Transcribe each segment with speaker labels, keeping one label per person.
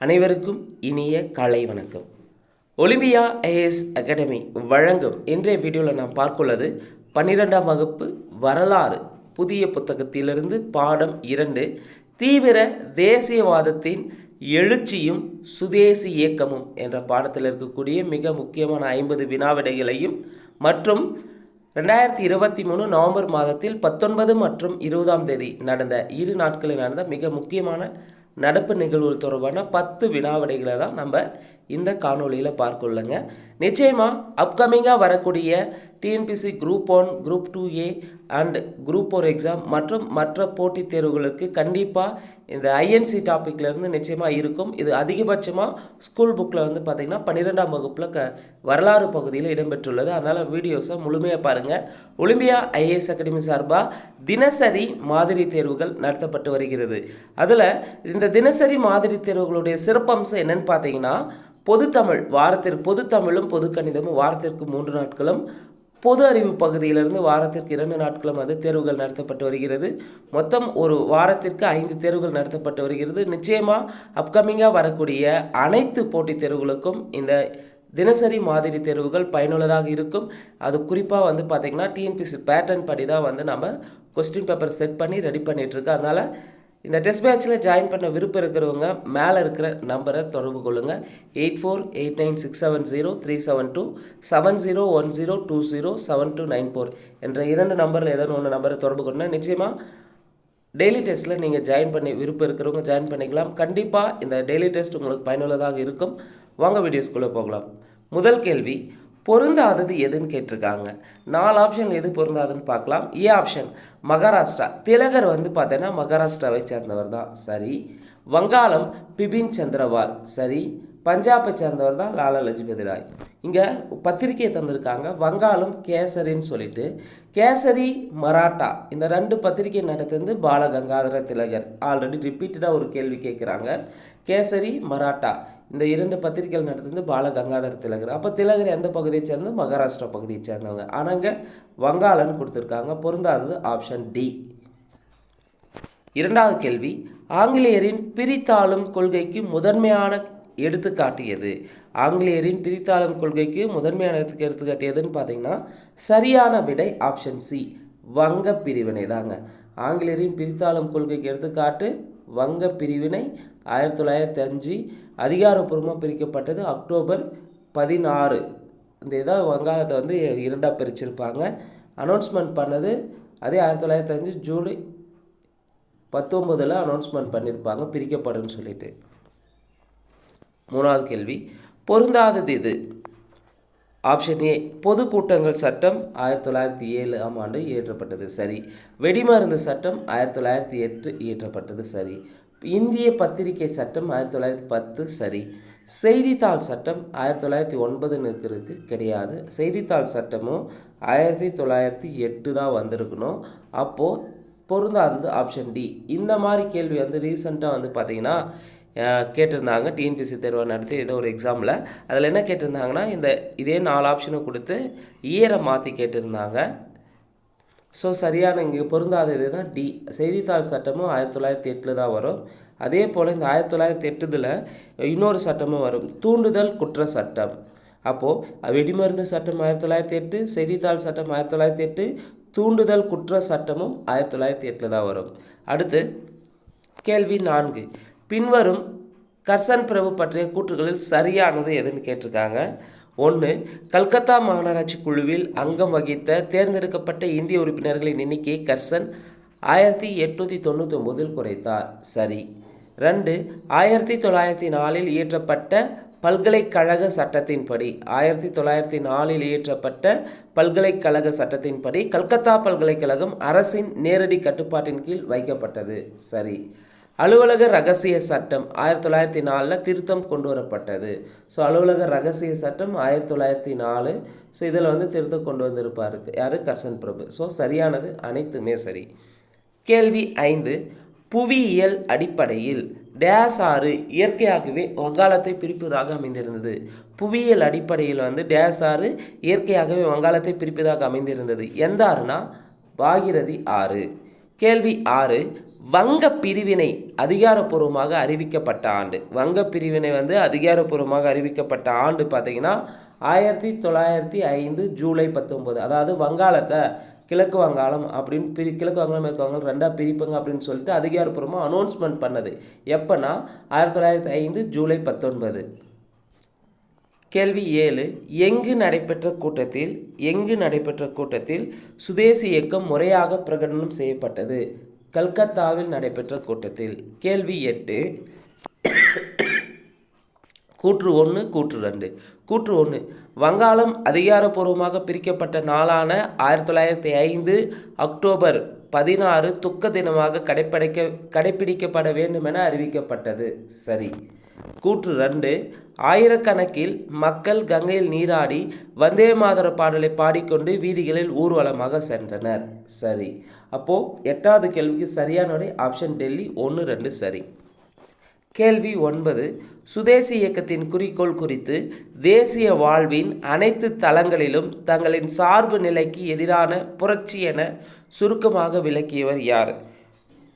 Speaker 1: அனைவருக்கும் இனிய காலை வணக்கம். ஒலிம்பியா ஐஏஎஸ் அகாடமி வழங்கும் இன்றைய வீடியோவில் நாம் பார்க்குள்ளது பன்னிரெண்டாம் வகுப்பு வரலாறு. புதிய புத்தகத்திலிருந்து பாடம் இரண்டு தீவிர தேசியவாதத்தின் எழுச்சியும் சுதேசி இயக்கமும் என்ற பாடத்தில் இருக்கக்கூடிய மிக முக்கியமான ஐம்பது வினாவிடைகளையும் மற்றும் ரெண்டாயிரத்தி இருபத்தி மூணு நவம்பர் மாதத்தில் பத்தொன்பது மற்றும் இருபதாம் தேதி நடந்த இரு நாட்களில் நடந்த மிக முக்கியமான நடப்பு நிகழ்வுகள் தொடர்பான பத்து வினாவிடைகளை தான் நம்ம இந்த காணொளியில் பார்க்கொள்ளுங்க. நிச்சயமாக அப்கமிங்காக வரக்கூடிய TNPSC group one group two A and group four exam மற்றும் மற்ற போட்டித் தேர்வுகளுக்கு கண்டிப்பாக இந்த ஐஎன்சி டாப்பிக்லேருந்து நிச்சயமாக இருக்கும். இது அதிகபட்சமாக ஸ்கூல் புக்கில் வந்து பார்த்திங்கன்னா பன்னிரெண்டாம் வகுப்பில் க வரலாறு பகுதியில் இடம்பெற்றுள்ளது. அதனால் வீடியோஸை முழுமையாக பாருங்கள் ஒலிம்பியா ஐஏஎஸ் அகாடமி சார்பாக தினசரி மாதிரி தேர்வுகள் நடத்தப்பட்டு வருகிறது. அதில் இந்த தினசரி மாதிரி தேர்வுகளுடைய சிறப்பம்சம் என்னென்னு பார்த்தீங்கன்னா பொதுத்தமிழ் வாரத்திற்கு பொதுத்தமிழும் பொது கணிதமும் வாரத்திற்கு மூன்று நாட்களும் பொது அறிவு பகுதியிலிருந்து வாரத்திற்கு இரண்டு நாட்களும் அது தேர்வுகள் நடத்தப்பட்டு வருகிறது. மொத்தம் ஒரு வாரத்திற்கு ஐந்து தேர்வுகள் நடத்தப்பட்டு வருகிறது. நிச்சயமாக அப்கமிங்காக வரக்கூடிய அனைத்து போட்டித் தேர்வுகளுக்கும் இந்த தினசரி மாதிரி தேர்வுகள் பயனுள்ளதாக இருக்கும். அது குறிப்பாக வந்து பார்த்திங்கன்னா டிஎன்பிசி பேட்டர்ன் படி தான் வந்து நம்ம கொஸ்டின் பேப்பர் செட் பண்ணி ரெடி பண்ணிகிட்ருக்கோம் அதனால் இந்த டெஸ்ட் பேட்சில் ஜாயின் பண்ண விருப்பம் இருக்கிறவங்க மேலே இருக்கிற நம்பரை தொடர்பு கொள்ளுங்கள் eight four eight nine six seven zero three seven two seven zero one zero two zero seven two nine four என்ற இரண்டு நம்பரில் ஏதாவது ஒன்று நம்பரை தொடர்பு கொண்டா நிச்சயமாக டெய்லி டெஸ்ட்டில் நீங்கள் ஜாயின் பண்ணி விருப்பம் இருக்கிறவங்க ஜாயின் பண்ணிக்கலாம். கண்டிப்பாக இந்த டெய்லி டெஸ்ட் உங்களுக்கு பயனுள்ளதாக இருக்கும். வாங்க வீடியோஸ்குள்ளே போகலாம். முதல் கேள்வி பொருந்தாதது எதுன்னு கேட்டிருக்காங்க. நாலு ஆப்ஷன் எது பொருந்தாதுன்னு பார்க்கலாம். A option Maharashtra. திலகர் வந்து பார்த்தீங்கன்னா மகாராஷ்டிராவை சேர்ந்தவர் தான். சரி. வங்காளம் பிபின் சந்திரவால். சரி. பஞ்சாபை சேர்ந்தவர் தான் லாலா லஜ்பதி ராய். இங்கே பத்திரிகையை தந்திருக்காங்க. வங்காளம் கேசரின்னு சொல்லிட்டு. கேசரி மராட்டா. இந்த ரெண்டு பத்திரிகை நடத்துறது பாலகங்காதர திலகர். ஆல்ரெடி ரிப்பீட்டடாக ஒரு கேள்வி கேட்குறாங்க. கேசரி மராட்டா. இந்த இரண்டு பத்திரிகைகள் பால கங்காதர திலகர். அப்போ திலகர் எந்த பகுதியை சேர்ந்து மகாராஷ்டிரா பகுதியை சேர்ந்தவங்க. ஆனால் இங்கே வங்காளன்னு கொடுத்துருக்காங்க. பொருந்தாதது ஆப்ஷன் டி இரண்டாவது கேள்வி ஆங்கிலேயரின் பிரித்தாளும் கொள்கைக்கு முதன்மையான எடுத்துக்காட்டியது. ஆங்கிலேயரின் பிரித்தாளும் கொள்கைக்கு முதன்மையான எடுத்து எடுத்துக்காட்டியதுன்னு பார்த்தீங்கன்னா சரியான விடை ஆப்ஷன் சி வங்க பிரிவினை தாங்க. ஆங்கிலேயரின் பிரித்தாளும் கொள்கைக்கு எடுத்துக்காட்டு வங்க பிரிவினை ஆயிரத்தி தொள்ளாயிரத்தி அஞ்சு அதிகாரப்பூர்வமாக பிரிக்கப்பட்டது அக்டோபர் பதினாறு. இந்த இதாக வங்காளத்தை வந்து இரண்டாக பிரிச்சிருப்பாங்க. அனௌன்ஸ்மெண்ட் பண்ணது அதே ஆயிரத்தி தொள்ளாயிரத்தி அஞ்சு ஜூலை பத்தொம்பதில் அனௌன்ஸ்மெண்ட் பண்ணியிருப்பாங்க பிரிக்கப்படுன்னு சொல்லிட்டு. மூணாவது கேள்வி. பொருந்தாதது இது ஆப்ஷன் ஏ பொதுக்கூட்டங்கள் சட்டம் ஆயிரத்தி தொள்ளாயிரத்தி ஏழாம் ஆண்டு இயற்றப்பட்டது சரி. வெடிமருந்து சட்டம் ஆயிரத்தி தொள்ளாயிரத்தி எட்டு இயற்றப்பட்டது சரி. இந்திய பத்திரிகை சட்டம் ஆயிரத்தி தொள்ளாயிரத்தி பத்து சரி. செய்தித்தாள் சட்டம் ஆயிரத்தி தொள்ளாயிரத்தி ஒன்பதுன்னு இருக்கிறதுக்கு கிடையாது. செய்தித்தாள் சட்டமும் ஆயிரத்தி தொள்ளாயிரத்தி எட்டு தான் வந்திருக்கணும். அப்போது பொருந்தாதது ஆப்ஷன் டி இந்த மாதிரி கேள்வி வந்து ரீசெண்டாக வந்து பார்த்திங்கன்னா கேட்டிருந்தாங்க. டிஎன்பிசி தேர்வை நடத்தி ஏதோ ஒரு எக்ஸாமில் அதில் என்ன கேட்டிருந்தாங்கன்னா இந்த இதே நாலு ஆப்ஷனும் கொடுத்து இயரை மாற்றி கேட்டிருந்தாங்க. ஸோ சரியான இங்கே பொருந்தாத இது தான் டி. செய்தித்தாள் சட்டமும் ஆயிரத்தி தொள்ளாயிரத்தி எட்டில் தான் வரும். அதே போல் இந்த ஆயிரத்தி தொள்ளாயிரத்தி எட்டுதில் இன்னொரு சட்டமும் வரும். தூண்டுதல் குற்ற சட்டம். அப்போது வெடிமருந்து சட்டம் ஆயிரத்தி தொள்ளாயிரத்தி எட்டு செய்தித்தாள் சட்டம் ஆயிரத்தி தொள்ளாயிரத்தி எட்டு தூண்டுதல் குற்ற சட்டமும் ஆயிரத்தி தொள்ளாயிரத்தி எட்டில் தான் வரும். அடுத்து கேள்வி நான்கு. பின்வரும் கர்சன் பிரபு பற்றிய கூற்றுகளில் சரியானது எதுன்னு கேட்டிருக்காங்க. ஒன்று கல்கத்தா மாநகராட்சி குழுவில் அங்கம் வகித்த தேர்ந்தெடுக்கப்பட்ட இந்திய உறுப்பினர்களின் எண்ணிக்கையை கர்சன் ஆயிரத்தி எட்நூற்றி தொண்ணூற்றி ஒம்போதில் குறைத்தார். சரி. ரெண்டு ஆயிரத்தி தொள்ளாயிரத்தி நாலில் இயற்றப்பட்ட பல்கலைக்கழக சட்டத்தின்படி ஆயிரத்தி தொள்ளாயிரத்தி நாலில் இயற்றப்பட்ட பல்கலைக்கழக சட்டத்தின்படி கல்கத்தா பல்கலைக்கழகம் அரசின் நேரடி கட்டுப்பாட்டின் கீழ் வைக்கப்பட்டது. சரி. அலுவலக ரகசிய சட்டம் ஆயிரத்தி தொள்ளாயிரத்தி நாலில் திருத்தம் கொண்டு வரப்பட்டது. ஸோ அலுவலக ரகசிய சட்டம் ஆயிரத்தி தொள்ளாயிரத்தி நாலு. ஸோ இதில் வந்து திருத்தம் கொண்டு வந்திருப்பார். யார்? கசன் பிரபு. ஸோ சரியானது அனைத்துமே சரி. கேள்வி ஐந்து. புவியியல் அடிப்படையில் டேஸ் ஆறு இயற்கையாகவே வங்காளத்தை பிரிப்பதாக அமைந்திருந்தது. புவியியல் அடிப்படையில் வந்து டேஸ் ஆறு இயற்கையாகவே வங்காளத்தை பிரிப்பதாக அமைந்திருந்தது. எந்த ஆறுனா? பாகிரதி ஆறு. கேள்வி ஆறு. வங்க பிரிவினை அதிகாரப்பூர்வமாக அறிவிக்கப்பட்ட ஆண்டு. வங்க பிரிவினை வந்து அதிகாரப்பூர்வமாக அறிவிக்கப்பட்ட ஆண்டு பார்த்திங்கன்னா ஆயிரத்தி தொள்ளாயிரத்தி ஐந்து ஜூலை பத்தொம்போது அதாவது வங்காளத்தை கிழக்கு வங்காளம் அப்படின்னு பிரி கிழக்கு வங்காளம் மேற்கு வங்காளம் ரெண்டாக பிரிப்புங்க அப்படின்னு சொல்லிட்டு அதிகாரப்பூர்வமாக அனௌன்ஸ்மெண்ட் பண்ணது. எப்போனா ஆயிரத்தி தொள்ளாயிரத்தி ஐந்து ஜூலை பத்தொன்பது. கேள்வி ஏழு. எங்கு நடைபெற்ற கூட்டத்தில் எங்கு நடைபெற்ற கூட்டத்தில் சுதேசி இயக்கம் முறையாக பிரகடனம் செய்யப்பட்டது? கல்கத்தாவில் நடைபெற்ற கூட்டத்தில் கேள்வி எட்டு. கூற்று ஒன்று கூற்று ரெண்டு. கூற்று ஒன்று வங்காளம் அதிகாரப்பூர்வமாக பிரிக்கப்பட்ட நாளான ஆயிரத்தி தொள்ளாயிரத்தி ஐந்து அக்டோபர் பதினாறு துக்க தினமாக கடைப்பிடிக்க கடைப்பிடிக்கப்பட வேண்டும் என அறிவிக்கப்பட்டது. சரி. கூற்று ரெண்டு. ஆயிரக்கணக்கில் மக்கள் கங்கையில் நீராடி வந்தே மாதர பாடலை பாடிக்கொண்டு வீதிகளில் ஊர்வலமாக சென்றனர். சரி. அப்போது எட்டாவது கேள்விக்கு சரியான விடை ஆப்ஷன் டெல்லி ஒன்று ரெண்டு சரி. கேள்வி ஒன்பது சுதேசி இயக்கத்தின் குறிக்கோள் குறித்து தேசிய வாழ்வின் அனைத்து தளங்களிலும் தங்களின் சார்பு நிலைக்கு எதிரான புரட்சி என சுருக்கமாக விளக்கியவர் யார்?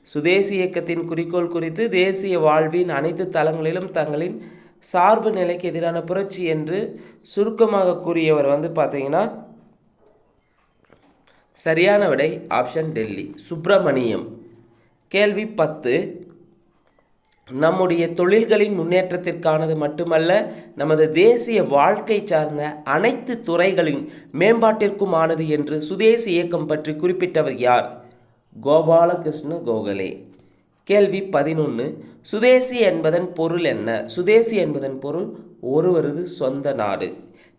Speaker 1: சுதேசி இயக்கத்தின் குறிக்கோள் குறித்து தேசிய வாழ்வின் அனைத்து தளங்களிலும் தங்களின் சார்பு நிலைக்கு எதிரான புரட்சி என்று சுருக்கமாக கூறியவர் வந்து பார்த்தீங்கன்னா சரியான விடை ஆப்ஷன் டெல்லி. சுப்பிரமணியம். கேள்வி பத்து. நம்முடைய தொழில்களின் முன்னேற்றத்திற்கானது மட்டுமல்ல நமது தேசிய வாழ்க்கை சார்ந்த அனைத்து துறைகளின் மேம்பாட்டிற்குமானது என்று சுதேசி இயக்கம் பற்றி குறிப்பிட்டவர் யார்? கோபாலகிருஷ்ண கோகலே. கேள்வி பதினொன்று சுதேசி என்பதன் பொருள் என்ன? சுதேசி என்பதன் பொருள் ஒருவரது சொந்த நாடு.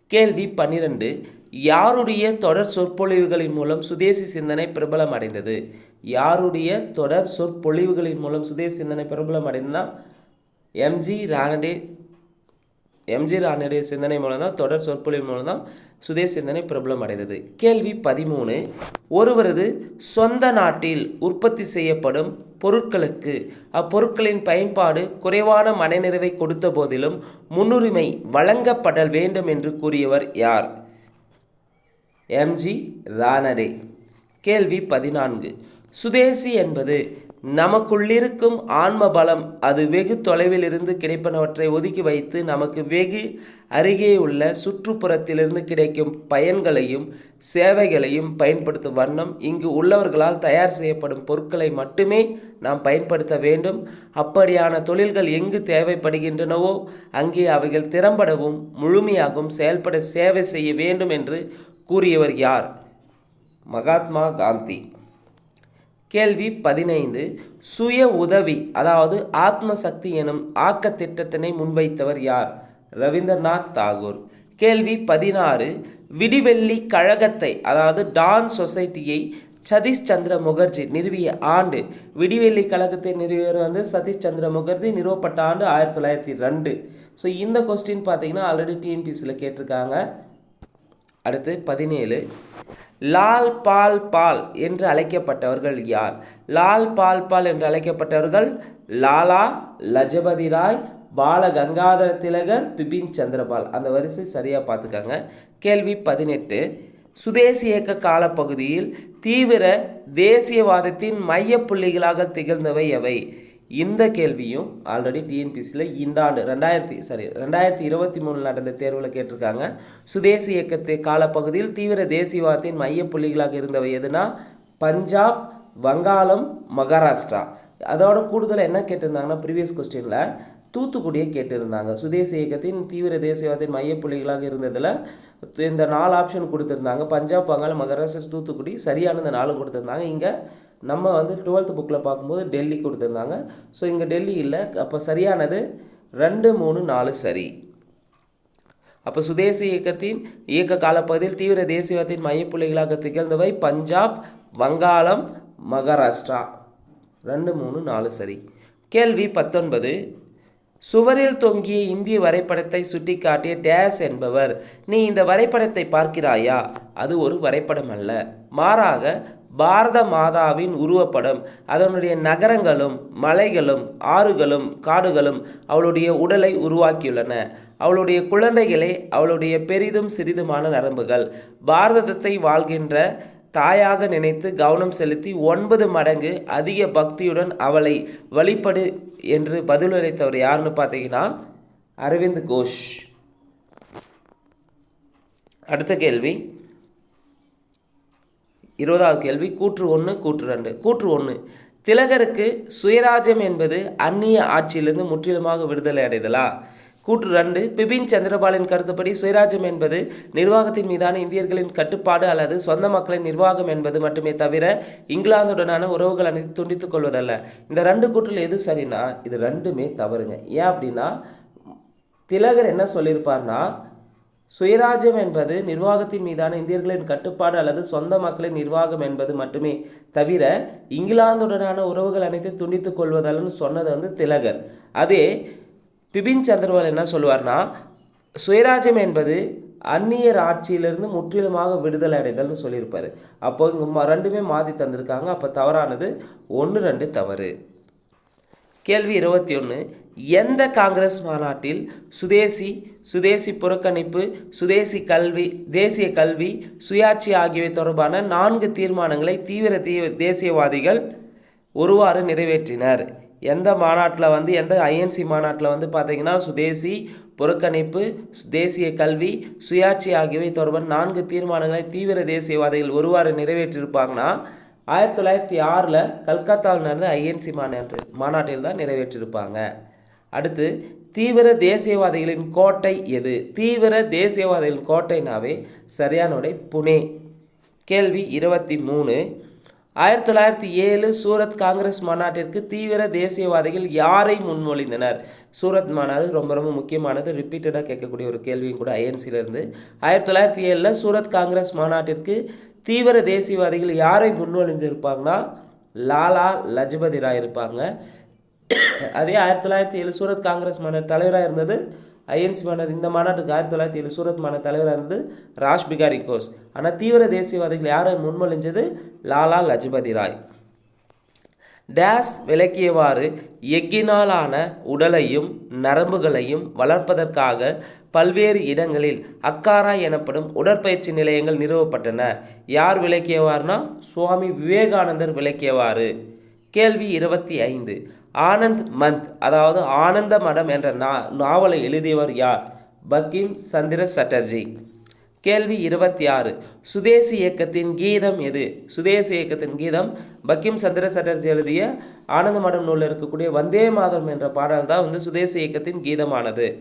Speaker 1: கேள்வி பன்னிரண்டு. யாருடைய தொடர் சொற்பொழிவுகளின் மூலம் சுதேசி சிந்தனை பிரபலம் அடைந்தது? யாருடைய தொடர் சொற்பொழிவுகளின் மூலம் சுதேசி சிந்தனை பிரபலம் அடைந்ததுன்னா எம்ஜி ராணடே எம்ஜி ராணுடைய சிந்தனை மூலம் தான் தொடர் சொற்பொழிவு மூலம் தான் சுதேஷ் சிந்தனை பிரபலம் அடைந்தது. கேள்வி பதிமூணு. ஒருவரது சொந்த நாட்டில் உற்பத்தி செய்யப்படும் பொருட்களுக்கு அப்பொருட்களின் பயன்பாடு குறைவான மனநிறைவை கொடுத்த போதிலும் முன்னுரிமை வழங்கப்படல் வேண்டும் என்று கூறியவர் யார்? எம்ஜி ரானடே கேள்வி பதினான்கு. சுதேசி என்பது நமக்குள்ளிருக்கும் ஆன்ம பலம் அது வெகு தொலைவிலிருந்து கிடைப்பனவற்றை ஒதுக்கி வைத்து நமக்கு வெகு அருகே உள்ள சுற்றுப்புறத்திலிருந்து கிடைக்கும் பயன்களையும் சேவைகளையும் பயன்படுத்தும் வண்ணம் இங்கு உள்ளவர்களால் தயார் செய்யப்படும் பொருட்களை மட்டுமே நாம் பயன்படுத்த வேண்டும். அப்படியான தொழில்கள் எங்கு தேவைப்படுகின்றனவோ அங்கே அவைகள் திறம்படவும் முழுமையாகவும் செயல்பட சேவை செய்ய வேண்டும் என்று கூறியவர் யார்? மகாத்மா காந்தி. கேள்வி பதினைந்து. சுய உதவி அதாவது ஆத்ம சக்தி எனும் ஆக்க திட்டத்தினை முன்வைத்தவர் யார்? ரவீந்திரநாத் தாகூர். கேள்வி பதினாறு. விடிவெள்ளி கழகத்தை அதாவது டான் சொசைட்டியை சதீஷ் சந்திர முகர்ஜி நிறுவிய ஆண்டு. விடிவெள்ளி கழகத்தை நிறுவியவர் வந்து சதீஷ் சந்திர முகர்ஜி நிறுவப்பட்ட ஆண்டு ஆயிரத்தி தொள்ளாயிரத்தி ரெண்டு. ஸோ இந்த கொஸ்டின் பார்த்தீங்கன்னா ஆல்ரெடி டிஎன்பிசியில் கேட்டிருக்காங்க. அடுத்து பதினேழு. லால் பால் பால் என்று அழைக்கப்பட்டவர்கள் யார்? லால் பால் பால் என்று அழைக்கப்பட்டவர்கள் லாலா லஜபதி ராய் பால கங்காதர திலகர் பிபின் சந்திரபால். அந்த வரிசை சரியாக பார்த்துக்கங்க. கேள்வி பதினெட்டு. சுதேசி இயக்க காலப்பகுதியில் தீவிர தேசியவாதத்தின் மையப்புள்ளிகளாக திகழ்ந்தவை எவை? இந்த கேள்வியும் ஆல்ரெடி டிஎன்பிசியில் இந்த ஆண்டு ரெண்டாயிரத்தி சாரி ரெண்டாயிரத்தி இருபத்தி மூணில் நடந்த தேர்வில் கேட்டிருக்காங்க. சுதேசி இயக்கத்தை காலப்பகுதியில் தீவிர தேசியவாதத்தின் மையப்புள்ளிகளாக இருந்தவை எதுனா? பஞ்சாப் வங்காளம் மகாராஷ்டிரா. அதோட கூடுதலாக என்ன கேட்டிருந்தாங்கன்னா ப்ரீவியஸ் கொஸ்டினில் தூத்துக்குடியை கேட்டிருந்தாங்க. சுதேசி இயக்கத்தின் தீவிர தேசியவாதத்தின் மையப்புள்ளிகளாக இருந்ததில் இந்த நாலு ஆப்ஷன் கொடுத்துருந்தாங்க. பஞ்சாப் வங்காளம் மகாராஷ்டிரா தூத்துக்குடி சரியான இந்த நாலு கொடுத்துருந்தாங்க. இங்கே நம்ம வந்து டுவெல்த் புக்கில் பார்க்கும்போது டெல்லி கொடுத்துருந்தாங்க. ஸோ இங்கே டெல்லி இல்லை. அப்போ சரியானது ரெண்டு மூணு நாலு சரி. அப்போ சுதேசி இயக்கத்தின் இயக்க காலப்பகுதியில் தீவிர தேசியவாதத்தின் மையப்புள்ளிகளாக திகழ்ந்தவை பஞ்சாப் வங்காளம் மகாராஷ்டிரா. ரெண்டு மூணு நாலு சரி. கேள்வி பத்தொன்பது. சுவரில் தொங்கிய இந்திய வரைபடத்தை சுட்டிக்காட்டிய டேஸ் என்பவர் நீ இந்த வரைபடத்தை பார்க்கிறாயா? அது ஒரு வரைபடம் அல்ல மாறாக பாரத மாதாவின் உருவப்படம். அதனுடைய நகரங்களும் மலைகளும் ஆறுகளும் காடுகளும் அவளுடைய உடலை உருவாக்கியுள்ளன. அவளுடைய குழந்தைகளே அவளுடைய பெரிதும் சிறிதுமான நரம்புகள். பாரதத்தை வாழ்கின்ற தாயாக நினைத்து கவனம் செலுத்தி ஒன்பது மடங்கு அதிக பக்தியுடன் அவளை வழிபடு என்று பதிலளித்தவர் யாருன்னு பார்த்தீங்கன்னா அரவிந்த் கோஷ். அடுத்த கேள்வி. இருபதாவது கேள்வி கூற்று ஒன்று கூற்று ரெண்டு. கூற்று ஒன்று திலகருக்கு சுயராஜ்யம் என்பது அந்நிய ஆட்சியிலிருந்து முற்றிலுமாக விடுதலை அடைதலா? கூற்று ரெண்டு. பிபின் சந்திரபாலின் கருத்துப்படி சுயராஜ்யம் என்பது நிர்வாகத்தின் மீதான இந்தியர்களின் கட்டுப்பாடு அல்லது சொந்த மக்களின் நிர்வாகம் என்பது மட்டுமே தவிர இங்கிலாந்துடனான உறவுகள் அனைத்து துண்டித்துக் கொள்வதல்ல. இந்த ரெண்டு கூற்றில் எது சரினா இது ரெண்டுமே தவறுங்க. ஏன் அப்படின்னா திலகர் என்ன சொல்லியிருப்பார்னா சுயராஜ்யம் என்பது நிர்வாகத்தின் மீதான இந்தியர்களின் கட்டுப்பாடு அல்லது சொந்த மக்களின் நிர்வாகம் என்பது மட்டுமே தவிர இங்கிலாந்துடனான உறவுகள் அனைத்தையும் துண்டித்து கொள்வதாலும் சொன்னது வந்து திலகர். அதே பிபின் சந்திரவால் என்ன சொல்லுவார்னா சுயராஜ்யம் என்பது அந்நியர் ஆட்சியிலிருந்து முற்றிலுமாக விடுதலை அடைதல்னு சொல்லியிருப்பார். அப்போ இங்கே ரெண்டுமே மாற்றி தந்திருக்காங்க. அப்போ தவறானது ஒன்று ரெண்டு தவறு. கேள்வி இருபத்தி ஒன்று எந்த காங்கிரஸ் மாநாட்டில் சுதேசி சுதேசி புறக்கணிப்பு சுதேசி கல்வி தேசிய கல்வி சுயாட்சி ஆகியவை தொடர்பான நான்கு தீர்மானங்களை தீவிர தீ தேசியவாதிகள் ஒருவாறு நிறைவேற்றினர். எந்த மாநாட்டில் வந்து எந்த ஐஎன்சி மாநாட்டில் வந்து பார்த்தீங்கன்னா சுதேசி புறக்கணிப்பு தேசிய கல்வி சுயாட்சி ஆகியவை தொடர்பான நான்கு தீர்மானங்களை தீவிர தேசியவாதிகள் ஒருவாறு நிறைவேற்றியிருப்பாங்கன்னா ஆயிரத்தி தொள்ளாயிரத்தி ஆறில் கல்கத்தாவில் நடந்த ஐஎன்சி மாநாட்டு மாநாட்டில் தான் நிறைவேற்றியிருப்பாங்க அடுத்து தீவிர தேசியவாதிகளின் கோட்டை எது? தீவிர தேசியவாதிகளின் கோட்டைனாவே சரியான விடை புனே. கேள்வி இருபத்தி மூணு. ஆயிரத்தி தொள்ளாயிரத்தி ஏழு சூரத் காங்கிரஸ் மாநாட்டிற்கு தீவிர தேசியவாதிகள் யாரை முன்மொழிந்தனர்? சூரத் மாநாடு ரொம்ப ரொம்ப முக்கியமானது. ரிப்பீட்டடாக கேட்கக்கூடிய ஒரு கேள்வியும் கூட ஐஎன்சியிலிருந்து ஆயிரத்தி தொள்ளாயிரத்தி ஏழில் சூரத் காங்கிரஸ் மாநாட்டிற்கு தீவிர தேசியவாதிகள் யாரை முன்மொழிந்திருப்பாங்கன்னா? லாலா லஜபதி ராய் இருப்பாங்க. அதே ஆயிரத்தி தொள்ளாயிரத்தி ஏழு சூரத் காங்கிரஸ் மாநாடு தலைவராக இருந்தது ஐஎன்சி மாநாடு இந்த மாநாட்டுக்கு ஆயிரத்தி தொள்ளாயிரத்தி ஏழு சூரத் மாநாடு தலைவராக இருந்து ராஜ் பிகாரி கோஸ். ஆனால் தீவிர தேசியவாதிகள் யாரை முன்மொழிஞ்சது லாலா லஜபதி ராய். டேஸ் விளக்கியவாறு எக்கினாலான உடலையும் நரம்புகளையும் வளர்ப்பதற்காக பல்வேறு இடங்களில் அக்காரா எனப்படும் உடற்பயிற்சி நிலையங்கள் நிறுவப்பட்டன. யார் விளக்கியவாறுனா சுவாமி விவேகானந்தர் விளக்கியவாறு. கேள்வி இருபத்தி ஐந்து. ஆனந்த் மந்த் அதாவது ஆனந்த மடம் என்ற நா நாவலை எழுதியவர் யார்? பக்கிம் சந்திர சட்டர்ஜி. கேள்வி இருபத்தி ஆறு சுதேசி இயக்கத்தின் கீதம் எது? சுதேசி இயக்கத்தின் கீதம் பக்கிம் சந்திர சட்டர்ஜி எழுதிய ஆனந்த மடம் நூலில் இருக்கக்கூடிய வந்தே மாதம் என்ற பாடல் தான் வந்து சுதேசி இயக்கத்தின் கீதமானது.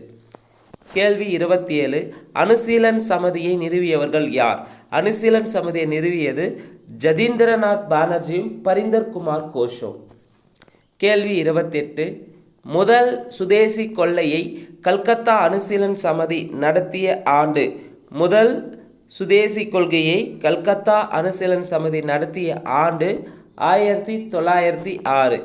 Speaker 1: கேள்வி இருபத்தி ஏழு அனுசீலன் சமதியை நிறுவியவர்கள் யார்? அனுசீலன் சமதியை நிறுவியது ஜதீந்திரநாத் பானர்ஜியும் பரிந்தர் குமார் கோஷும். கேள்வி இருபத்தெட்டு. முதல் சுதேசி கொள்ளையை கல்கத்தா அனுசீலன் சமதி நடத்திய ஆண்டு. முதல் சுதேசி கொள்கையை கல்கத்தா அனுசீலன் சமதி நடத்திய ஆண்டு ஆயிரத்தி தொள்ளாயிரத்தி ஆறு.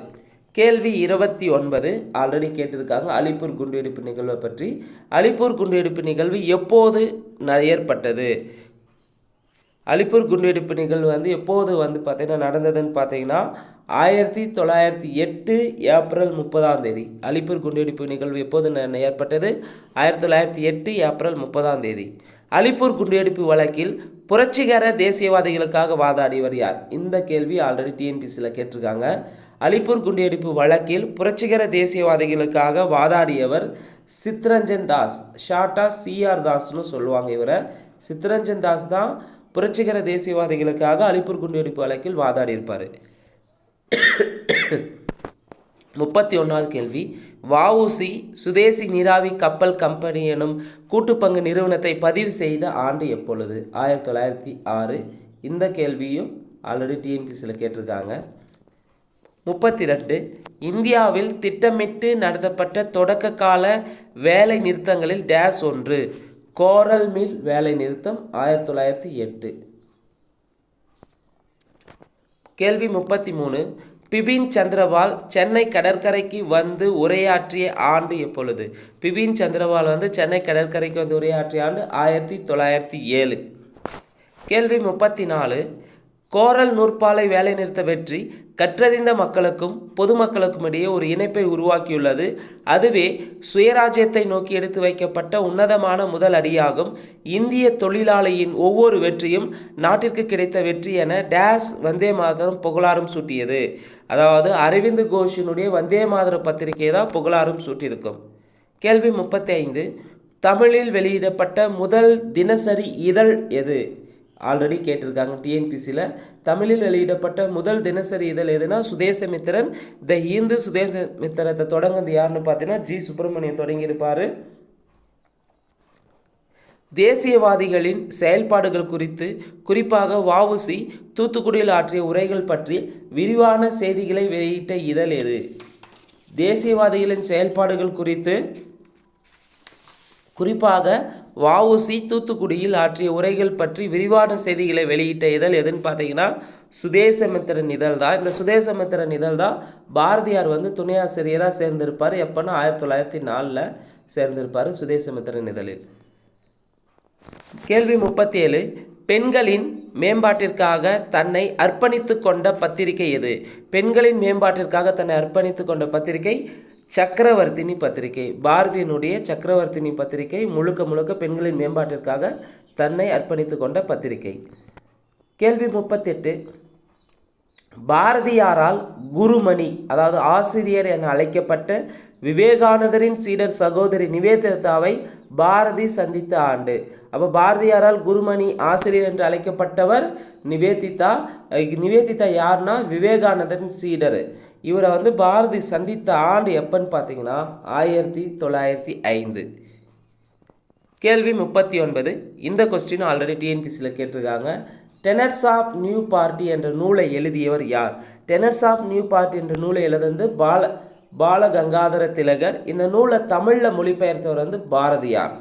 Speaker 1: கேள்வி இருபத்தி ஒன்பது. ஆல்ரெடி கேட்டிருக்காங்க. அலிப்பூர் குண்டுவெடிப்பு நிகழ்வை பற்றி. அலிப்பூர் குண்டுவெடிப்பு நிகழ்வு எப்போது ஏற்பட்டது? அலிப்பூர் குண்டுவெடிப்பு நிகழ்வு வந்து எப்போது வந்து பார்த்தீங்கன்னா நடந்ததுன்னு பார்த்தீங்கன்னா ஆயிரத்தி தொள்ளாயிரத்தி எட்டு ஏப்ரல் முப்பதாம் தேதி. அலிப்பூர் குண்டுவெடிப்பு நிகழ்வு எப்போது ஏற்பட்டது? ஆயிரத்தி தொள்ளாயிரத்தி எட்டு ஏப்ரல் முப்பதாம் தேதி. அலிப்பூர் குண்டுவெடிப்பு வழக்கில் புரட்சிகர தேசியவாதிகளுக்காக வாதாடியவர் யார்? இந்த கேள்வி ஆல்ரெடி டிஎன்பிசியில் கேட்டிருக்காங்க. அலிப்பூர் குண்டுவெடிப்பு வழக்கில் புரட்சிகர தேசியவாதிகளுக்காக வாதாடியவர் சித்ரஞ்சன் தாஸ். ஷார்ட்டாக சிஆர் தாஸ்னு சொல்லுவாங்க இவரை. சித்ரஞ்சன் தாஸ் தான் புரட்சிகர தேசியவாதிகளுக்காக அலிப்பூர் குண்டுவெடிப்பு வழக்கில் வாதாடியிருப்பார். முப்பத்தி ஒன்றாவது கேள்வி. வஉசி சுதேசி நீராவி கப்பல் கம்பெனி எனும் கூட்டுப்பங்கு நிறுவனத்தை பதிவு செய்த ஆண்டு எப்பொழுது? ஆயிரத்தி தொள்ளாயிரத்தி ஆறு. இந்த கேள்வியும் ஆல்ரெடி டிஎன்பிசியில் கேட்டிருக்காங்க. முப்பத்தி ரெண்டு இந்தியாவில் திட்டமிட்டு நடத்தப்பட்ட தொடக்க கால வேலை நிறுத்தங்களில் டேஸ் ஒன்று. கோரல் மில் வேலை நிறுத்தம் ஆயிரத்தி தொள்ளாயிரத்தி எட்டு. கேள்வி முப்பத்தி மூணு பிபின் சந்திரபால் சென்னை கடற்கரைக்கு வந்து உரையாற்றிய ஆண்டு எப்பொழுது? பிபின் சந்திரபால் வந்து சென்னை கடற்கரைக்கு வந்து உரையாற்றிய ஆண்டு ஆயிரத்தி தொள்ளாயிரத்தி ஏழு. கேள்வி முப்பத்தி நாலு கோரல் நூற்பாலை வேலைநிறுத்த வெற்றி கற்றறிந்த மக்களுக்கும் பொதுமக்களுக்கும் இடையே ஒரு இணைப்பை உருவாக்கியுள்ளது. அதுவே சுயராஜ்யத்தை நோக்கி எடுத்து வைக்கப்பட்ட உன்னதமான முதல் அடியாகும். இந்திய தொழிலாளியின் ஒவ்வொரு வெற்றியும் நாட்டிற்கு கிடைத்த வெற்றி என டேஸ் வந்தே மாதரம் புகழாரம் சூட்டியது. அதாவது அரவிந்த் கோஷினுடைய வந்தே மாதர பத்திரிகை தான் புகழாரம் சூட்டியிருக்கும். கேள்வி முப்பத்தி ஐந்து தமிழில் வெளியிடப்பட்ட முதல் தினசரி இதழ் எது? ஆல்ரெடி கேட்டிருக்காங்க டிஎன்பிசியில் தமிழில் வெளியிடப்பட்ட முதல் தினசரி இதழ் எதுனா சுதேசமித்திரன் த இந்து சுதேசமித்திரத்தை தொடங்குது யாருன்னு பார்த்தீங்கன்னா ஜி சுப்பிரமணியம் தொடங்கியிருப்பார். தேசியவாதிகளின் செயல்பாடுகள் குறித்து குறிப்பாக வாவுசி தூத்துக்குடியில் ஆற்றிய உரைகள் பற்றி விரிவான செய்திகளை வெளியிட்ட இதழ் எது? தேசியவாதிகளின் செயல்பாடுகள் குறித்து குறிப்பாக வஉசி தூத்துக்குடியில் ஆற்றிய உரைகள் பற்றி விரிவான செய்திகளை வெளியிட்ட இதழ் எதுன்னு பார்த்தீங்கன்னா சுதேசமித்திரன் இதழ் தான். இந்த சுதேசமித்திரன் இதழ் தான் பாரதியார் வந்து துணை ஆசிரியராக சேர்ந்திருப்பார். எப்போன்னா ஆயிரத்தி தொள்ளாயிரத்தி நாலில் சேர்ந்திருப்பார் சுதேசமித்திரன் இதழில். கேள்வி முப்பத்தி ஏழு பெண்களின் மேம்பாட்டிற்காக தன்னை அர்ப்பணித்து கொண்ட பத்திரிகை எது? பெண்களின் மேம்பாட்டிற்காக தன்னை அர்ப்பணித்து கொண்ட பத்திரிகை சக்கரவர்த்தினி பத்திரிகை. பாரதியினுடைய சக்கரவர்த்தினி பத்திரிகை முழுக்க முழுக்க பெண்களின் மேம்பாட்டிற்காக தன்னை அர்ப்பணித்து கொண்ட பத்திரிகை. கேள்வி முப்பத்தெட்டு. பாரதியாரால் குருமணி அதாவது ஆசிரியர் என அழைக்கப்பட்ட விவேகானந்தரின் சீடர் சகோதரி நிவேதிதாவை பாரதி சந்தித்த ஆண்டு. அப்போ பாரதியாரால் குருமணி ஆசிரியர் என்று அழைக்கப்பட்டவர் நிவேதிதா. நிவேதிதா யார்னா? விவேகானந்தரின் சீடர். இவரை வந்து பாரதி சந்தித்த ஆண்டு எப்பன்னு பார்த்தீங்கன்னா ஆயிரத்தி தொள்ளாயிரத்தி ஐந்து. கேள்வி முப்பத்தி ஒன்பது. இந்த கொஸ்டின் ஆல்ரெடி டிஎன்பிசியில் கேட்டிருக்காங்க. டெனட்ஸ் ஆஃப் நியூ பார்ட்டி என்ற நூலை எழுதியவர் யார்? டெனட்ஸ் ஆஃப் நியூ பார்ட்டி என்ற நூலை எழுதுந்து பால பாலகங்காதர திலகர். இந்த நூலை தமிழில் மொழிபெயர்த்தவர் வந்து பாரதியார்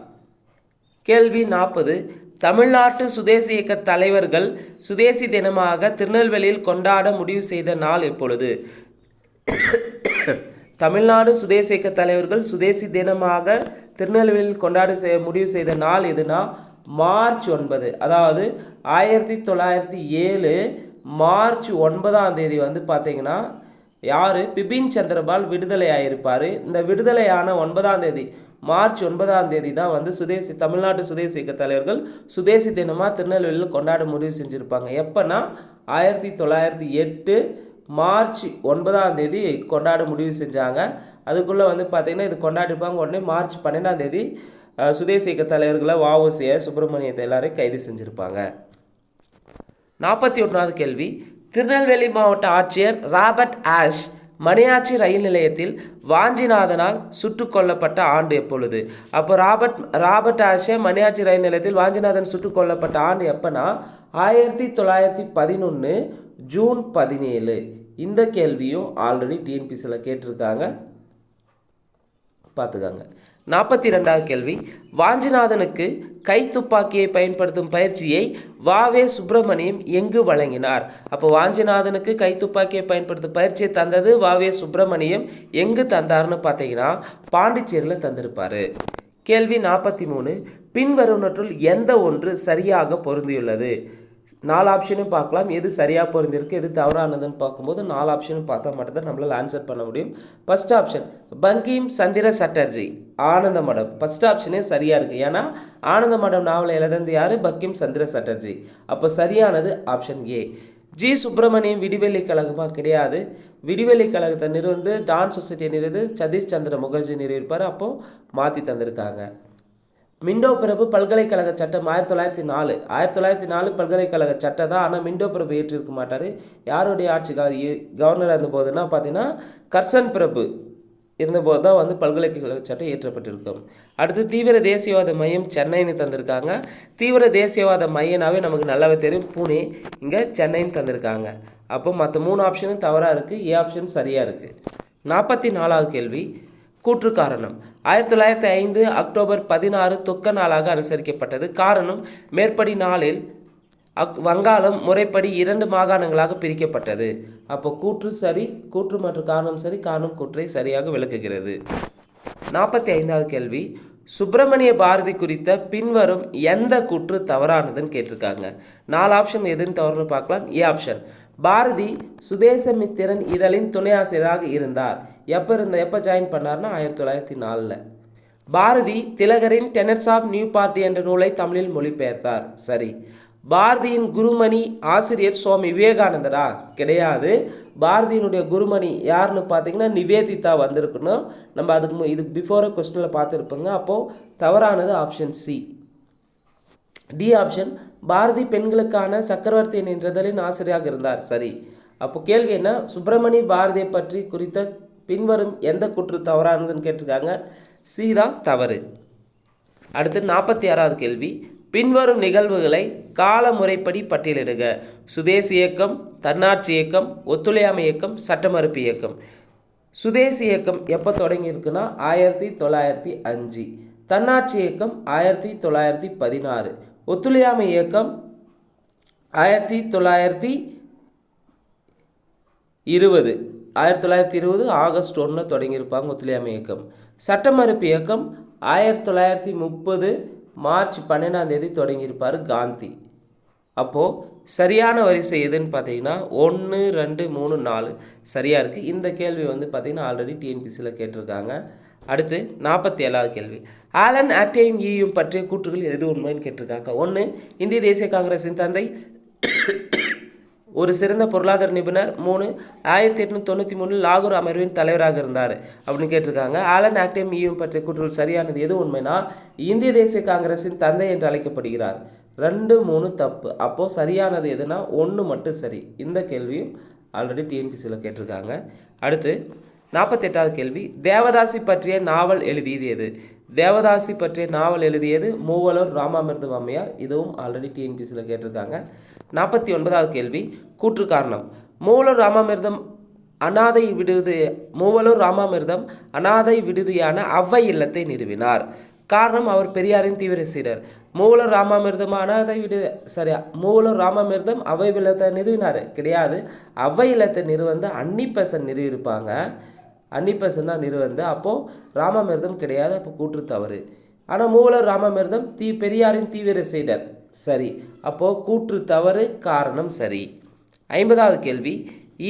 Speaker 1: கேள்வி நாற்பது. தமிழ்நாட்டு சுதேசி இயக்க தலைவர்கள் சுதேசி தினமாக திருநெல்வேலியில் கொண்டாட முடிவு செய்த நாள் எப்பொழுது? தமிழ்நாடு சுதேச இயக்க தலைவர்கள் சுதேசி தினமாக திருநெல்வேலியில் கொண்டாட செய்ய முடிவு செய்த நாள் எதுனா மார்ச் ஒன்பது. அதாவது ஆயிரத்தி தொள்ளாயிரத்தி ஏழு மார்ச் ஒன்பதாம் தேதி வந்து பார்த்திங்கன்னா யார்? பிபின் சந்திரபால் விடுதலை ஆகியிருப்பார் இந்த விடுதலையான ஒன்பதாம் தேதி மார்ச் ஒன்பதாம் தேதி தான் வந்து சுதேசி தமிழ்நாட்டு சுதேசி இயக்க தலைவர்கள் சுதேசி தினமாக திருநெல்வேலியில் கொண்டாட முடிவு செஞ்சுருப்பாங்க. எப்போனா ஆயிரத்தி தொள்ளாயிரத்தி எட்டு மார்ச் ஒன்பதாம் தேதி கொண்டாட முடிவு செஞ்சாங்க. அதுக்குள்ளே வந்து பார்த்திங்கன்னா இது கொண்டாடிருப்பாங்க. உடனே மார்ச் பன்னெண்டாம் தேதி சுதேச இயக்க தலைவர்களை வாவோசிய சுப்பிரமணியத்தை எல்லாரையும் கைது செஞ்சுருப்பாங்க. நாற்பத்தி ஒன்றாவது கேள்வி. திருநெல்வேலி மாவட்ட ஆட்சியர் ராபர்ட் ஆஷ் மணியாச்சி ரயில் நிலையத்தில் வாஞ்சிநாதனால் சுட்டு கொல்லப்பட்ட ஆண்டு எப்பொழுது? அப்போ ராபர்ட் ராபர்ட் ஆஷே மணியாச்சி ரயில் நிலையத்தில் வாஞ்சிநாதன் சுட்டு கொல்லப்பட்ட ஆண்டு எப்போனா ஆயிரத்தி தொள்ளாயிரத்தி பதினொன்று ஜூன் பதினேழு. இந்த கேள்வியும் ஆல்ரெடி டிஎன்பிசியில் கேட்டிருக்காங்க. பார்த்துக்காங்க. நாற்பத்தி ரெண்டாவது கேள்வி. வாஞ்சிநாதனுக்கு கை துப்பாக்கியை பயன்படுத்தும் பயிற்சியை வாவே சுப்பிரமணியம் எங்கு வழங்கினார்? அப்போ வாஞ்சிநாதனுக்கு கை துப்பாக்கியை பயன்படுத்தும் பயிற்சியை தந்தது வாவே சுப்பிரமணியம் எங்கு தந்தார்னு பார்த்தீங்கன்னா பாண்டிச்சேரியில் தந்திருப்பார். கேள்வி நாற்பத்தி மூணு பின்வருவனற்றுள் எந்த ஒன்று சரியாக பொருந்தியுள்ளது? நாலு ஆப்ஷனும் பார்க்கலாம். எது சரியாக பொருந்திருக்கு எது தவறானதுன்னு பார்க்கும்போது நாலு ஆப்ஷனும் பார்த்தா மட்டும்தான் நம்மளால் ஆன்சர் பண்ண முடியும். First option Bankim Chandra Chatterjee Anandamath. First ஆப்ஷனே சரியாக இருக்குது ஏன்னா ஆனந்த மடம் நாவலை எழுதந்து யார்? பங்கீம் சந்திர சட்டர்ஜி. அப்போ சரியானது ஆப்ஷன் ஏ ஜி சுப்பிரமணியம் விடிவெளி கழகமாக கிடையாது. விடிவெளி கழகத்தை நிறுவந்து டான்ஸ் சொசைட்டியை நிறுவது சதீஷ் சந்திர முகர்ஜி நிறுவியிருப்பார். அப்போது மாற்றி தந்திருக்காங்க. மிண்டோ பிரபு பல்கலைக்கழக சட்டம் ஆயிரத்தி தொள்ளாயிரத்தி நாலு. ஆயிரத்தி தொள்ளாயிரத்தி நாலு பல்கலைக்கழக சட்டம் தான் ஆனால் மிண்டோ பிரபு ஏற்றிருக்க மாட்டார். யாருடைய ஆட்சி கால கவர்னராக இருந்தபோதுன்னா பார்த்தீங்கன்னா கர்சன் பிரபு இருந்தபோது தான் வந்து பல்கலைக்கழக சட்டம் ஏற்றப்பட்டிருக்கும். அடுத்து தீவிர தேசியவாத மையம் சென்னைன்னு தந்திருக்காங்க. தீவிர தேசியவாத மையனாவே நமக்கு நல்லாவே தெரியும். பூனே இங்கே சென்னைன்னு தந்திருக்காங்க. அப்போ மற்ற மூணு ஆப்ஷனும் தவறாக இருக்குது ஏ ஆப்ஷன் சரியாக இருக்குது நாற்பத்தி நாலாவது கேள்வி. கூற்று காரணம் ஆயிரத்தி தொள்ளாயிரத்தி ஐந்து அக்டோபர் பதினாறு துக்க நாளாக அனுசரிக்கப்பட்டது. காரணம் மேற்படி நாளில் அக் வங்காளம் முறைப்படி இரண்டு மாகாணங்களாக பிரிக்கப்பட்டது. அப்போ கூற்று சரி கூற்று மற்றும் காரணம் சரி காரணம் கூற்றை சரியாக விளக்குகிறது. நாற்பத்தி ஐந்தாவது கேள்வி. சுப்பிரமணிய பாரதி குறித்த பின்வரும் எந்த கூற்று தவறானதுன்னு கேட்டிருக்காங்க. நாலு ஆப்ஷன் எதுன்னு தவறுன்னு பார்க்கலாம். ஏ ஆப்ஷன் பாரதி சுதேசமித்திரன் இதழின் துணை ஆசிரியராக இருந்தார். எப்போ இருந்த எப்போ ஜாயின் பண்ணார்னா ஆயிரத்தி தொள்ளாயிரத்தி நாலில். பாரதி திலகரின் டெனட்ஸ் ஆஃப் நியூ பார்ட்டி என்ற நூலை தமிழில் மொழிபெயர்த்தார். சரி. பாரதியின் குருமணி ஆசிரியர் சுவாமி விவேகானந்தரா? கிடையாது. பாரதியினுடைய குருமணி யாருன்னு பார்த்தீங்கன்னா நிவேதிதா வந்திருக்கணும். நம்ம அதுக்கு மு- இதுக்கு பிஃபோரே கொஸ்டினில் பார்த்துருப்போங்க. அப்போது தவறானது option C D option Bharathi பெண்களுக்கான சக்கரவர்த்தி நின்றதலின் ஆசிரியராக இருந்தார். சரி. அப்போ கேள்வி என்ன? சுப்பிரமணி பாரதியை பற்றி குறித்த பின்வரும் எந்த குற்று தவறானதுன்னு கேட்டிருக்காங்க. சி தான் தவறு. அடுத்து நாற்பத்தி ஆறாவது கேள்வி. பின்வரும் நிகழ்வுகளை கால முறைப்படி பட்டியலிடுக. சுதேசி இயக்கம் தன்னாட்சி இயக்கம் ஒத்துழையாமை இயக்கம் சட்டமறுப்பு இயக்கம். சுதேசி இயக்கம் எப்போ தொடங்கியிருக்குன்னா? ஆயிரத்தி தொள்ளாயிரத்தி அஞ்சு. தன்னாட்சி இயக்கம் ஆயிரத்தி தொள்ளாயிரத்தி பதினாறு. ஒத்துழையாமை இயக்கம் ஆயிரத்தி தொள்ளாயிரத்தி இருபது. ஆயிரத்தி தொள்ளாயிரத்தி இருபது ஆகஸ்ட் ஒன்று தொடங்கியிருப்பாங்க ஒத்துழையாமை இயக்கம். சட்டமறுப்பு இயக்கம் ஆயிரத்தி தொள்ளாயிரத்தி முப்பது மார்ச் பன்னெண்டாம் தேதி தொடங்கியிருப்பார் காந்தி. அப்போது சரியான வரிசை எதுன்னு பார்த்தீங்கன்னா ஒன்று ரெண்டு மூணு நாலு. சரியாக இருக்குது இந்த கேள்வி வந்து பார்த்தீங்கன்னா ஆல்ரெடி டிஎன்பிசியில் கேட்டிருக்காங்க. அடுத்து நாற்பத்தி ஏழாவது கேள்வி. ஆலன் ஆக்டேயும் ஈயும் பற்றிய கூற்றுகள் எது உண்மைன்னு கேட்டிருக்காங்க ஒன்று இந்திய தேசிய காங்கிரஸின் தந்தை ஒரு சிறந்த பொருளாதார நிபுணர். மூணு ஆயிரத்தி எட்நூத்தி தொண்ணூற்றி மூணில் லாகூர் அமர்வின் தலைவராக இருந்தார் அப்படின்னு கேட்டிருக்காங்க. ஆலன் ஆக்டேம் ஈயும் பற்றிய கூற்றுகள் சரியானது எது உண்மைனா இந்திய தேசிய காங்கிரஸின் தந்தை என்று அழைக்கப்படுகிறார். ரெண்டு மூணு தப்பு. அப்போது சரியானது எதுனா ஒன்று மட்டும் சரி. இந்த கேள்வியும் ஆல்ரெடி டிஎன்பிசியில் கேட்டிருக்காங்க. அடுத்து நாற்பத்தெட்டாவது கேள்வி. தேவதாசி பற்றிய நாவல் எழுதியது எது? தேவதாசி பற்றிய நாவல் எழுதியது மூவலூர் ராமாமிர்தம் அம்மையார் இதுவும் ஆல்ரெடி டிஎன்பிசியில் கேட்டிருக்காங்க. நாற்பத்தி ஒன்பதாவது கேள்வி கூற்று காரணம். மூவலூர் ராமாமிர்தம் அனாதை விடுதி மூவலூர் ராமாமிர்தம் அனாதை விடுதியான அவ்வை இல்லத்தை நிறுவினார். காரணம் அவர் பெரியாரின் தீவிர சீடர். மூவலூர் ராமாமிர்தம் அனாதை விடு சரி மூவலூர் ராமாமிர்தம் அவ்வை இல்லத்தை நிறுவினார். கிடையாது. அவ்வை இல்லத்தை நிறுவந்து அன்னிப்பெசன் நிறுவியிருப்பாங்க. அன்னிப்பசன் தான் நிறுவந்து அப்போது ராமாமிர்தம் கிடையாது அப்போ கூற்று தவறு. ஆனால் மூவலர் ராமாமிர்தம் தீ பெரியாரின் தீவிர செய்தர். சரி அப்போது கூற்று தவறு காரணம் சரி. ஐம்பதாவது கேள்வி.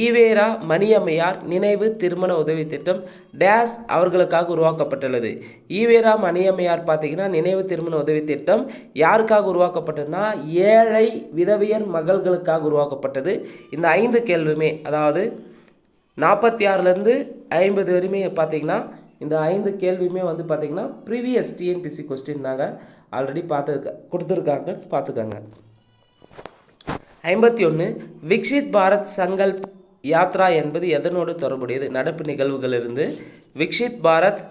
Speaker 1: ஈவேரா மணியம்மையார் நினைவு திருமண உதவி திட்டம் டேஸ் அவர்களுக்காக உருவாக்கப்பட்டுள்ளது. ஈவேரா மணியம்மையார் பார்த்தீங்கன்னா நினைவு திருமண உதவி திட்டம் யாருக்காக உருவாக்கப்பட்டதுன்னா ஏழை விதவியர் மகள்களுக்காக உருவாக்கப்பட்டது. இந்த ஐந்து கேள்வியுமே அதாவது நாற்பத்தி ஆறுலேருந்து ஐம்பது வரையுமே பார்த்தீங்கன்னா இந்த ஐந்து கேள்வியுமே வந்து பார்த்திங்கன்னா ப்ரீவியஸ் டிஎன்பிசி கொஸ்டின் தாங்க ஆல்ரெடி பார்த்துருக்க கொடுத்துருக்காங்க பார்த்துக்கோங்க. ஐம்பத்தி ஒன்று விக்ஷித் பாரத் சங்கல்ப் யாத்ரா என்பது எதனோடு தொடர்புடையது? நடப்பு நிகழ்வுகளிலிருந்து விக்ஷித் பாரத்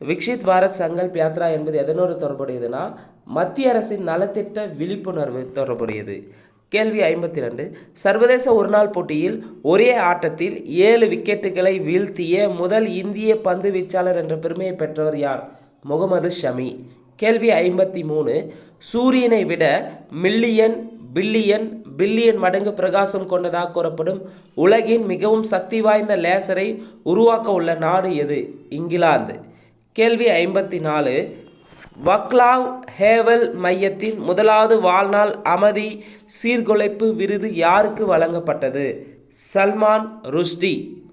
Speaker 1: விக்ஷித் பாரத் சங்கல்ப் யாத்ரா என்பது எதனோடு தொடர்புடையதுன்னா மத்திய அரசின் நலத்திட்ட விழிப்புணர்வு தொடர்புடையது. கேள்வி ஐம்பத்தி ரெண்டு சர்வதேச ஒருநாள் போட்டியில் ஒரே ஆட்டத்தில் ஏழு விக்கெட்டுகளை வீழ்த்திய முதல் இந்திய பந்து வீச்சாளர் என்ற பெருமையை பெற்றவர் யார்? முகமது ஷமி. கேள்வி ஐம்பத்தி மூணு சூரியனை விட மில்லியன் பில்லியன் பில்லியன் மடங்கு பிரகாசம் கொண்டதாக கூறப்படும் உலகின் மிகவும் சக்தி வாய்ந்த லேசரை உருவாக்க உள்ள நாடு எது? இங்கிலாந்து. கேள்வி ஐம்பத்தி நாலு வக்லாவ் ஹேவல் மையத்தின் முதலாவது வாழ்நாள் அமைதி சீர்குலைப்பு விருது யாருக்கு வழங்கப்பட்டது? சல்மான் ருஷ்டி.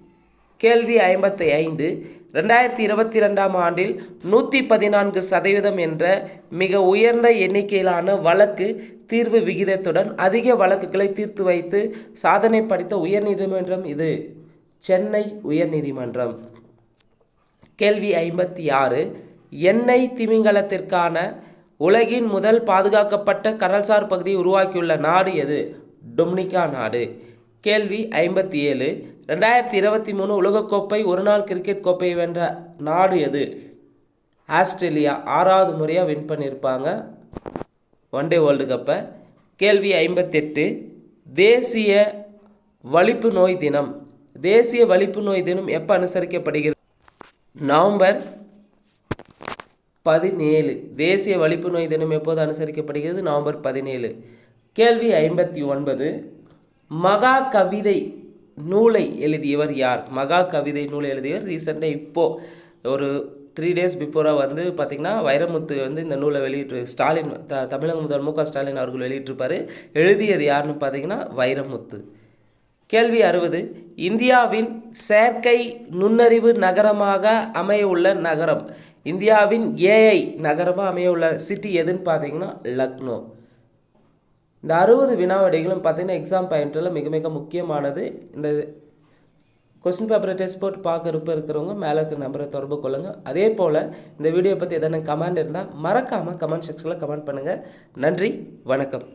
Speaker 1: கேள்வி ஐம்பத்தி ஐந்து ரெண்டாயிரத்தி இருபத்தி ரெண்டாம் ஆண்டில் நூற்றி பதினான்கு சதவீதம் என்ற மிக உயர்ந்த எண்ணிக்கையிலான வழக்கு தீர்வு விகிதத்துடன் அதிக வழக்குகளை தீர்த்து வைத்து சாதனை படைத்த உயர்நீதிமன்றம் இது. சென்னை உயர்நீதிமன்றம். கேள்வி ஐம்பத்தி ஆறு. எண்ணெய் திமிங்கலத்திற்கான உலகின் முதல் பாதுகாக்கப்பட்ட கடல்சார் பகுதியை உருவாக்கியுள்ள நாடு எது? டொமினிகா நாடு. கேள்வி ஐம்பத்தி ஏழு ரெண்டாயிரத்தி இருபத்தி மூணு உலகக்கோப்பை ஒருநாள் கிரிக்கெட் கோப்பையை வென்ற நாடு எது? ஆஸ்திரேலியா. ஆறாவது முறையாக வின் பண்ணியிருப்பாங்க ஒன் டே வேர்ல்டு கப்பை கேள்வி ஐம்பத்தெட்டு. தேசிய வலிப்பு நோய் தினம். தேசிய வலிப்பு நோய் தினம் எப்போ அனுசரிக்கப்படுகிறது? நவம்பர் பதினேழு. தேசிய வலிப்பு நோய் தினம் எப்போது அனுசரிக்கப்படுகிறது? நவம்பர் பதினேழு. கேள்வி ஐம்பத்தி ஒன்பது. மகா கவிதை நூலை எழுதியவர் யார்? மகா கவிதை நூலை எழுதியவர் ரீசெண்டாக இப்போது ஒரு த்ரீ டேஸ் பிஃபோராக வந்து பார்த்திங்கன்னா வைரமுத்து வந்து இந்த நூலை வெளியிட்டு ஸ்டாலின் த தமிழக முதல்வர் மு க ஸ்டாலின் அவர்கள் வெளியிட்டிருப்பார். எழுதியது யாருன்னு பார்த்தீங்கன்னா வைரமுத்து. கேள்வி அறுபது. இந்தியாவின் செயற்கை நுண்ணறிவு நகரமாக அமையவுள்ள நகரம் இந்தியாவின் ஏஐ நகரமாக அமையவுள்ள சிட்டி எதுன்னு பார்த்தீங்கன்னா லக்னோ. இந்த அறுபது வினாவடிகளும் பார்த்தீங்கன்னா எக்ஸாம் பாயிண்ட்டில் மிக மிக முக்கியமானது. இந்த கொஸ்டின் பேப்பரை டெஸ்ட் போட்டு பார்க்குறப்ப இருக்கிறவங்க மேலே இருக்கிற நம்பரை தொடர்பு கொள்ளுங்கள் அதே போல் இந்த வீடியோ பற்றி எதனா கமெண்ட் இருந்தால் மறக்காமல் கமெண்ட் செக்ஷனில் கமெண்ட் பண்ணுங்கள் நன்றி வணக்கம்.